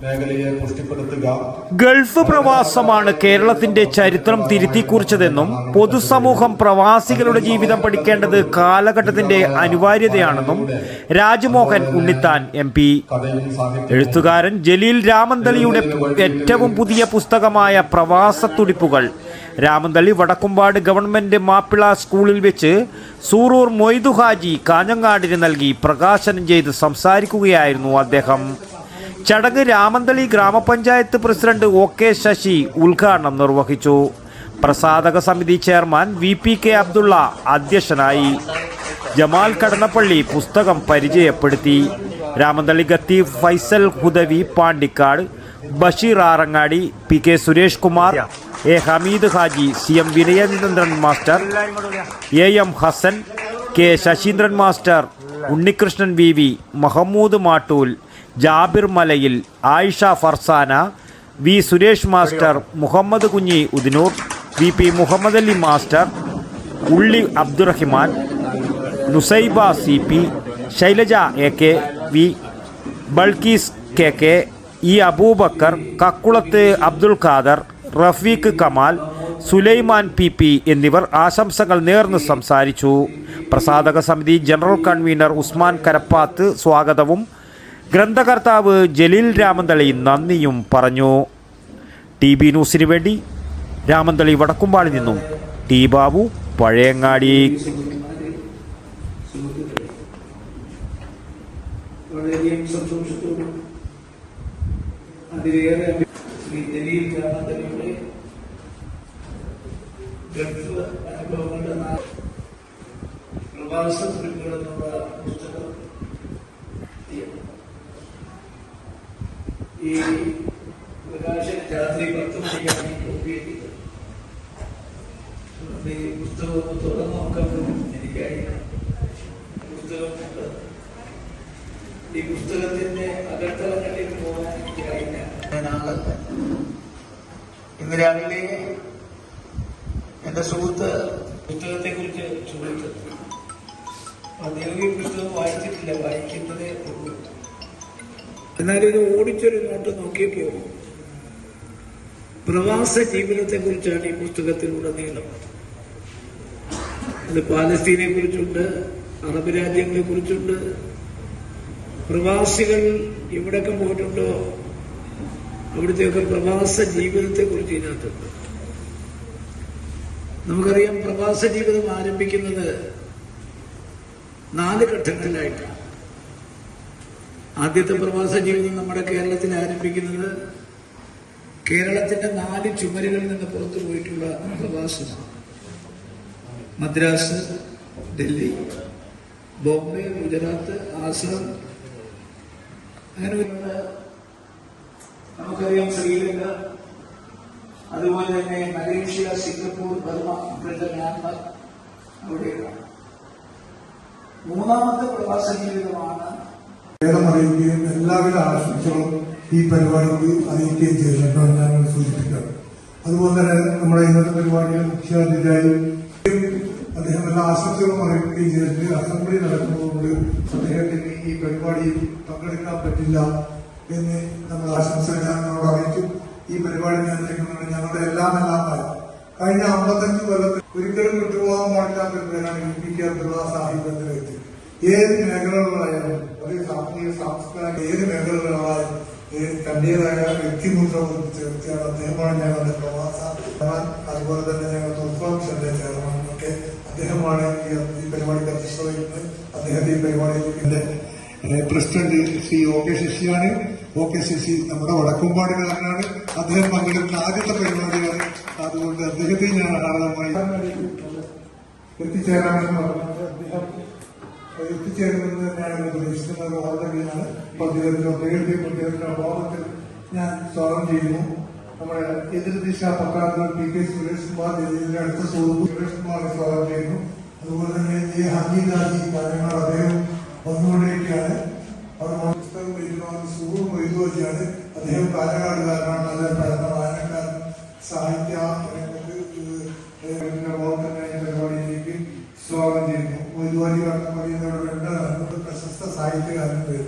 മേഖലയെ ഗൾഫ് പ്രവാസമാണ് കേരളത്തിന്റെ ചരിത്രം തിരുത്തിക്കുറിച്ചതെന്നും പൊതുസമൂഹം പ്രവാസികളുടെ ജീവിതം പഠിക്കേണ്ടത് കാലഘട്ടത്തിന്റെ അനിവാര്യതയാണെന്നും രാജ്മോഹൻ ഉണ്ണിത്താൻ എം പി. എഴുത്തുകാരൻ ജലീൽ രാമന്തളിയുടെ ഏറ്റവും പുതിയ പുസ്തകമായ പ്രവാസത്തുടിപ്പുകൾ രാമന്തളി വടക്കുംപാട് ഗവൺമെന്റ് മാപ്പിള സ്കൂളിൽ വെച്ച് സൂറൂർ മൊയ്തു ഹാജി കാഞ്ഞങ്ങാടിന് നൽകി പ്രകാശനം ചെയ്ത് സംസാരിക്കുകയായിരുന്നു അദ്ദേഹം. ചടങ്ങ് രാമന്തളി ഗ്രാമപഞ്ചായത്ത് പ്രസിഡന്റ് ഒ കെ ശശി ഉദ്ഘാടനം നിർവഹിച്ചു. പ്രസാധക സമിതി chairman V P K Abdulla അധ്യക്ഷനായി. ജമാൽ കടന്നപ്പള്ളി പുസ്തകം പരിചയപ്പെടുത്തി. Ramanthali Gatheef Faisal Hudawi Pandikkad Basheer Arangadi P K Suresh Kumar A Hameed Haji C M Vinayachandran master A M Hassan K Saseendran master Unnikrishnan V V Mahmood Mattool Jabir Malayil Ayisha Farzana V Suresh master Muhammad Kunhi Udinur V P Muhammad Ali master Ulli Abdurahiman Nusaiba C P Shailaja A K V Balkees K K E Aboobacker Kakkulath Abdul Khader Rafeeq Kamal Sulaiman P P എന്നിവർ ആശംസകൾ നേർന്ന് സംസാരിച്ചു. പ്രസാധക സമിതി general convener Usman Karappath സ്വാഗതവും ഗ്രന്ഥകർത്താവ് ജലീൽ രാമന്തളി നന്ദിയും പറഞ്ഞു. T B ന്യൂസിന് വേണ്ടി രാമന്തളി വടക്കുംപാളിൽ നിന്നും ടി ബാബു പഴയങ്ങാടി. വളരെയധികം കുറിപ്പുകൾ എന്നുള്ള പുസ്തകം ഈ പ്രകാശൻ രാത്രി പത്ത് മണിക്കാണ് ഈ കോപ്പി അതുകൊണ്ട് ഈ പുസ്തകം ഒന്ന് തുറന്നു നോക്കാൻ കൊണ്ട് ഈ പുസ്തകത്തിന്റെ അകത്തളങ്ങളിലേക്ക് പോകാൻ എനിക്കായില്ല ഞാൻ ഇന്ന് രാവിലെ എന്റെ സുഹൃത്ത് പുസ്തകത്തെ കുറിച്ച് ചോദിച്ചു അദ്ദേഹം ഈ പുസ്തകം വായിച്ചിട്ടില്ല വായിക്കുന്നതേ ഉള്ളൂ എന്നാൽ ഇത് ഓടിച്ചൊരു നോട്ട് നോക്കിയപ്പോ പ്രവാസ ജീവിതത്തെ കുറിച്ചാണ് ഈ പുസ്തകത്തിലുടനീളം അത് പാലസ്തീനെ കുറിച്ചുണ്ട് അറബ് രാജ്യങ്ങളെ കുറിച്ചുണ്ട് പ്രവാസികൾ എവിടെയൊക്കെ പോയിട്ടുണ്ടോ അവിടുത്തെയൊക്കെ പ്രവാസ ജീവിതത്തെ കുറിച്ച് ഇതിനകത്തുണ്ട്. നമുക്കറിയാം പ്രവാസ ജീവിതം ആരംഭിക്കുന്നത് നാല് ഘട്ടങ്ങളിലായിട്ടാണ്. ആദ്യത്തെ പ്രവാസ ജീവിതം നമ്മുടെ കേരളത്തിൽ ആരംഭിക്കുന്നത് കേരളത്തിന്റെ നാല് ചുമരുകളിൽ നിന്ന് പുറത്തു പോയിട്ടുള്ള പ്രവാസമാണ് മദ്രാസ് ഡൽഹി ബോംബെ ഗുജറാത്ത് ആസാം അങ്ങനെ നമുക്കറിയാം ശ്രീലങ്ക അതുപോലെ തന്നെ മലേഷ്യ സിംഗപ്പൂർ ബർമ ഇവിടുത്തെ മ്യാൻമർ അവിടെയാണ് മൂന്നാമത്തെ പ്രവാസ ജീവിതമാണ് എല്ലാവരും ആശംസകളും ഈ പരിപാടിക്ക് അറിയിക്കുകയും ചെയ്തിട്ടുണ്ടോ ഞാൻ സൂചിപ്പിക്കാം. അതുപോലെ തന്നെ നമ്മുടെ ഇന്നത്തെ പരിപാടിയിൽ മുഖ്യാതിഥിയായി അദ്ദേഹം എല്ലാ ആശംസകളും അറിയിക്കുകയും ചെയ്തിട്ട് അസംബ്ലി നടക്കുന്നതുകൊണ്ട് അദ്ദേഹത്തിന് ഈ പരിപാടിയിൽ പങ്കെടുക്കാൻ പറ്റില്ല എന്ന് നമ്മൾ ആശംസ ഞങ്ങളോട് അറിയിച്ചു ഈ പരിപാടി നിയന്ത്രിക്കുന്നതിന് ഞങ്ങളുടെ എല്ലാം എല്ലാമായി കഴിഞ്ഞ അമ്പത്തഞ്ച് കൊല്ലത്തിൽ ഒരിക്കലും വിട്ടുപോകാൻ പാടില്ലാത്ത ഒരു പേരാണ് U P K Abdulla Sahib എന്ന ഏത് മേഖലകളായാലും അത് സാമൂഹിക സാംസ്കാരിക ഏത് മേഖലകളായാലും തന്റേതായ വ്യക്തിമുദ്ര പതിപ്പിച്ച വ്യക്തിയാണ് അദ്ദേഹമാണ് ഞങ്ങളുടെ പ്രവാസ. അതുപോലെ തന്നെ ഞങ്ങളുടെ സെന്റർ ചെയർമാൻ ഒക്കെ അദ്ദേഹമാണ് ഈ പരിപാടിക്ക് അധ്യക്ഷത വഹിക്കുന്നത് അദ്ദേഹത്തെ ഈ പരിപാടിയിലേക്ക് പ്രസിഡന്റ് ശ്രീ ഒ കെ ശശിയാണ്. ഒ കെ ശശി നമ്മുടെ വടക്കുംപാടുകാരനാണ് അദ്ദേഹം പങ്കെടുക്കുന്ന ആദ്യത്തെ പരിപാടിയാണ്. അതുകൊണ്ട് അദ്ദേഹത്തെ ഞാൻ ആരാധമായി എത്തിച്ചേരാമെന്ന് പറഞ്ഞത് അദ്ദേഹം എത്തിച്ചേരുന്നത് തന്നെയാണ് പ്രതീക്ഷിക്കുന്നത് ഓർഡറിയാണ് പ്രതികരണം അദ്ദേഹത്തെ പ്രതികരണ അഭാവത്തിൽ ഞാൻ സ്വാഗതം ചെയ്യുന്നു. നമ്മുടെ എതിർദിശ പക്കാർന്ന് പി കെ സുരേഷ് കുമാർ ഇതിന്റെ അടുത്ത സുഹൃത്ത് സുരേഷ് കുമാറിനെ സ്വാഗതം ചെയ്യുന്നു. അതുപോലെ തന്നെ എ ഹമീദാജി കാര്യങ്ങൾ അദ്ദേഹം വന്നുകൊണ്ടിരിക്കുകയാണ് അവർ പുസ്തകം എഴുതുന്ന സുഹൃ മൊയ്തുവജിയാണ് അദ്ദേഹം കാലഘട്ടക്കാരനാണ് അദ്ദേഹം പഠന വായനക്കാരൻ സാഹിത്യ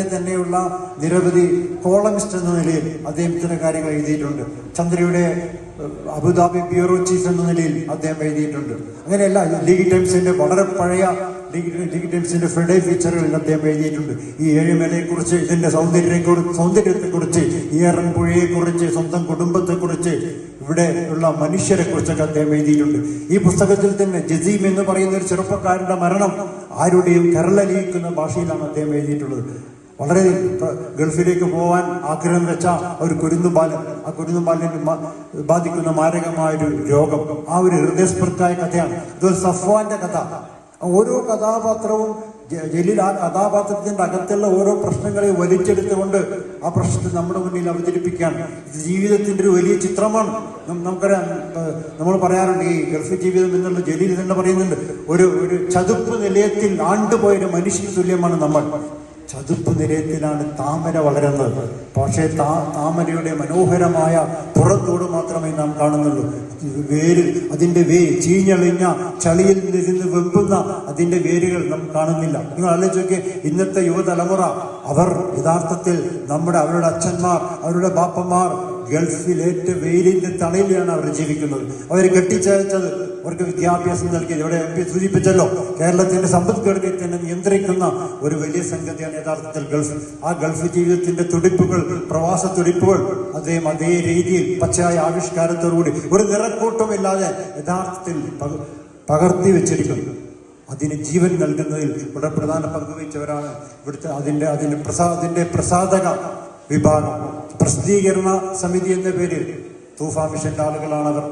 നേരത്തെ തന്നെയുള്ള നിരവധി കോളമിസ്റ്റ് എന്ന നിലയിൽ അദ്ദേഹം കാര്യങ്ങൾ എഴുതിയിട്ടുണ്ട്. ചന്ദ്രയുടെ അബുദാബി ബ്യൂറോ ചീഫ് എന്ന നിലയിൽ അദ്ദേഹം എഴുതിയിട്ടുണ്ട്. അങ്ങനെയല്ല ലീഗ് ടൈംസിന്റെ വളരെ പഴയ ലീഗ് ലീഗ് ടൈംസിന്റെ ഫ്രൈഡേ ഫീച്ചറുകളിൽ അദ്ദേഹം എഴുതിയിട്ടുണ്ട്. ഈ ഏഴുമലയെക്കുറിച്ച് ഇതിന്റെ സൗന്ദര്യത്തെക്കുറിച്ച് സൗന്ദര്യത്തെക്കുറിച്ച് കുറിച്ച് ഈറൻ പുഴയെ സ്വന്തം കുടുംബത്തെക്കുറിച്ച് ഇവിടെ ഉള്ള മനുഷ്യരെ കുറിച്ചൊക്കെ അദ്ദേഹം എഴുതിയിട്ടുണ്ട്. ഈ പുസ്തകത്തിൽ തന്നെ ജസീം എന്ന് പറയുന്ന ഒരു ചെറുപ്പക്കാരന്റെ മരണം ആരുടെയും കരളലിയിക്കുന്ന ഭാഷയിലാണ് അദ്ദേഹം എഴുതിയിട്ടുള്ളത്. വളരെ ഗൾഫിലേക്ക് പോവാൻ ആഗ്രഹം വെച്ച ഒരു കുരുന്നുബാലൻ ആ കുരുന്നുബാലന് മ- ബാധിക്കുന്ന മാരകമായൊരു രോഗം. ആ ഒരു ഹൃദയസ്ഫൃത്തായ കഥയാണ്. ഇതൊരു സഫ്വാന്റെ കഥ. ഓരോ കഥാപാത്രവും ജലീൽ ആ കഥാപാത്രത്തിന്റെ അകത്തുള്ള ഓരോ പ്രശ്നങ്ങളെ വലിച്ചെടുത്തുകൊണ്ട് ആ പ്രശ്നത്തെ നമ്മുടെ മുന്നിൽ അവതരിപ്പിക്കുകയാണ്. ഇത് ജീവിതത്തിന്റെ ഒരു വലിയ ചിത്രമാണ്. നമുക്കറിയാം നമ്മൾ പറയാറുണ്ട് ഈ ഗൾഫ് ജീവിതം എന്നുള്ള ജലീൽ തന്നെ പറയുന്നുണ്ട്. ഒരു ഒരു ചതുപ്പ് നിലയത്തിൽ ആണ്ടുപോയൊരു മനുഷ്യന് തുല്യമാണ് നമ്മൾ. ചതുപ്പ് നിലയത്തിലാണ് താമര വളരുന്നത്. പക്ഷേ താ താമരയുടെ മനോഹരമായ പുറത്തോട് മാത്രമേ നാം കാണുന്നുള്ളൂ. വേര് അതിന്റെ വേ ചീഞ്ഞളിഞ്ഞ ചളിയിൽ നിന്ന് വെമ്പുന്ന അതിന്റെ വേരുകൾ നാം കാണുന്നില്ല. നിങ്ങൾ ആലോചിച്ചൊക്കെ ഇന്നത്തെ യുവതലമുറ അവർ യഥാർത്ഥത്തിൽ നമ്മുടെ അവരുടെ അച്ഛന്മാർ അവരുടെ ബാപ്പന്മാർ ഗൾഫിലേറ്റ വെയിലിന്റെ തണലിലാണ് അവർ ജീവിക്കുന്നത്. അവർ കെട്ടിച്ചയച്ചത് അവർക്ക് വിദ്യാഭ്യാസം നൽകി ഇവിടെ എം പി സൂചിപ്പിച്ചല്ലോ കേരളത്തിന്റെ സമ്പദ്ഘടനയെ തന്നെ നിയന്ത്രിക്കുന്ന ഒരു വലിയ സംഗതിയാണ് യഥാർത്ഥത്തിൽ ഗൾഫ്. ആ ഗൾഫ് ജീവിതത്തിന്റെ തുടിപ്പുകൾ പ്രവാസ തുടിപ്പുകൾ അദ്ദേഹം അതേ രീതിയിൽ പച്ചയായ ആവിഷ്കാരത്തോടുകൂടി ഒരു നിറക്കൂട്ടമില്ലാതെ യഥാർത്ഥത്തിൽ പകർത്തി വെച്ചിരിക്കുന്നു. അതിന് ജീവൻ നൽകുന്നതിൽ വളരെ പ്രധാന പങ്ക് വഹിച്ചവരാണ് ഇവിടുത്തെ അതിന്റെ അതിന്റെ പ്രസാ അതിന്റെ പ്രസാധക വിഭാഗം. പ്രസിദ്ധീകരണ സമിതി എന്ന പേരിൽ തൂഫാ മിഷന്റെ ആളുകളാണ് അവർ